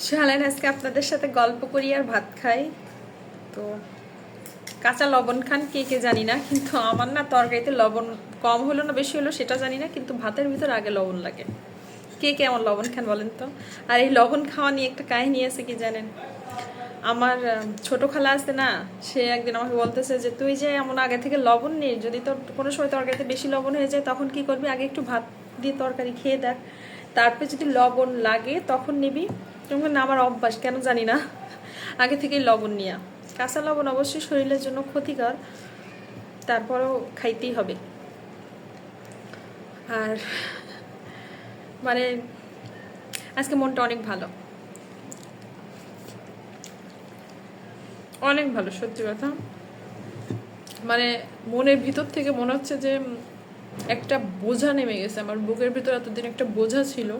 চলেন আজকে আপনাদের সাথে গল্প করি আর ভাত খাই। তো কাঁচা লবণ খান, কে কে জানি না, কিন্তু আমার না তরকারিতে লবণ কম হলো না, বেশি হলো সেটা জানি না, কিন্তু ভাতের ভিতর আগে লবণ লাগে। কে কে আমার লবণ খান বলেন তো? আর এই লবণ খাওয়া নিয়ে একটা কাহিনী আছে কি জানেন? আমার ছোট খালা আছে না, সে একদিন আমাকে বলতেছে যে, তুই যে এমন আগে থেকে লবণ নিস, যদি তোর কোনো সময় তরকারিতে বেশি লবণ হয়ে যায়, তখন কি করবি? আগে একটু ভাত দিয়ে তরকারি খেয়ে দেখ। তারপরে যদি লবণ লাগে, তখন নিবি। তুমি না আমার অভ্যাস, কেন জানি না। আগে থেকেই লবণ নিয়া। কাঁচা লবণ অবশ্যই শরীরের জন্য ক্ষতিকর। তারপরেও খাইতেই হবে। আর মানে আজকে মনটা অনেক ভালো। অনেক ভালো, সত্যি কথা। মানে মনের ভিতর থেকে মনে হচ্ছে যে একটা বোঝা নেমে গেছে। আমার বুকের ভিতর এতদিন একটা বোঝা ছিল।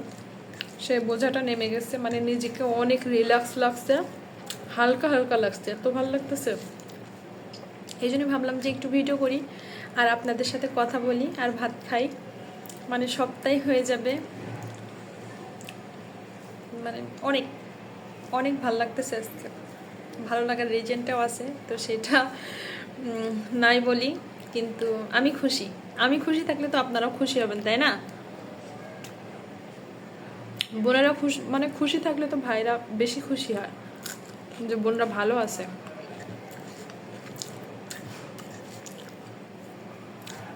সে বোঝাটা নেমে গেছে মানে নিজেকে অনেক রিল্যাক্স লাগছে, হালকা হালকা লাগছে। এত ভালো লাগতেছে। এই জন্য ভাবলাম যে একটু ভিডিও করি আর আপনাদের সাথে কথা বলি আর ভাত খাই। মানে সপ্তাহে হয়ে যাবে। মানে অনেক অনেক ভালো লাগতেছে আজকে। ভালো লাগার রিজেন্টটাও আছে, তো সেটা নাই বলি। কিন্তু আমি খুশি। আমি খুশি থাকলে তো আপনারাও খুশি হবেন, তাই না? বোনেরা খুশি মানে খুশি থাকলে তো ভাইরা বেশি খুশি হয়। যে বোনরা ভালো আছে।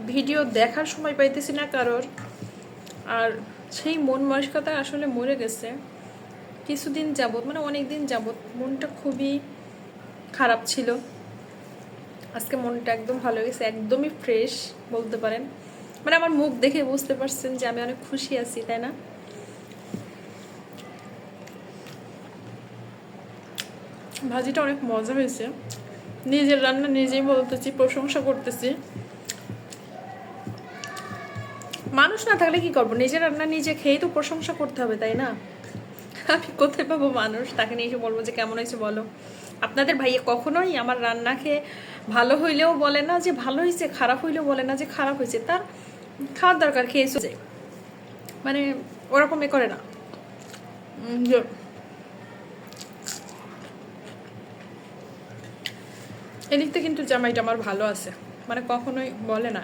ভিডিও দেখার সময় পাইতেছি না কারোর। আর সেই মন মানসিকতা আসলে মরে গেছে। কিছুদিন যাবত মানে অনেক দিন যাবত মনটা খুবই খারাপ ছিল। আজকে মনটা একদম ভালো গেছে একদমই ফ্রেশ বলতে পারেন। মানে আমার মুখ দেখে বুঝতে পারছেন যে আমি অনেক খুশি আছি, তাই না? ভাজিটা অনেক মজা হয়েছে। নিজের রান্না নিজেই বলতেছি, প্রশংসা করতেছি। মানুষ না থাকলে কি করব? নিজের রান্না নিজে খেয়েই তো প্রশংসা করতে হবে, তাই না? আমি কোথায় পাবো মানুষ? তাকে নিয়ে এসে বলব যে, কেমন হয়েছে বলো? আপনাদের ভাইয়া কখনোই আমার রান্না খেয়ে ভালো হইলেও বলে না যে, ভালো হয়েছে খারাপ হইলেও বলে না যে, খারাপ হয়েছে তার খাওয়ার দরকার খেয়েছে যে মানে ওরকম এ করে না। এদিক থেকে কিন্তু জামাইটা আমার ভালো আছে। মানে কখনোই বলে না।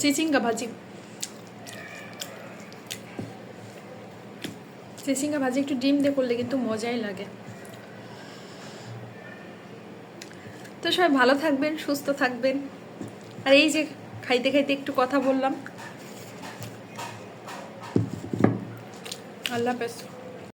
চিচিঙ্গা ভাজি চিচিঙ্গা ভাজি একটু ডিম দিয়ে করলে কিন্তু মজাই লাগে। তো সবাই ভালো থাকবেন, সুস্থ থাকবেন। আর এই যে খাইতে খাইতে একটু কথা বললাম। আল্লাহ হাফেজ।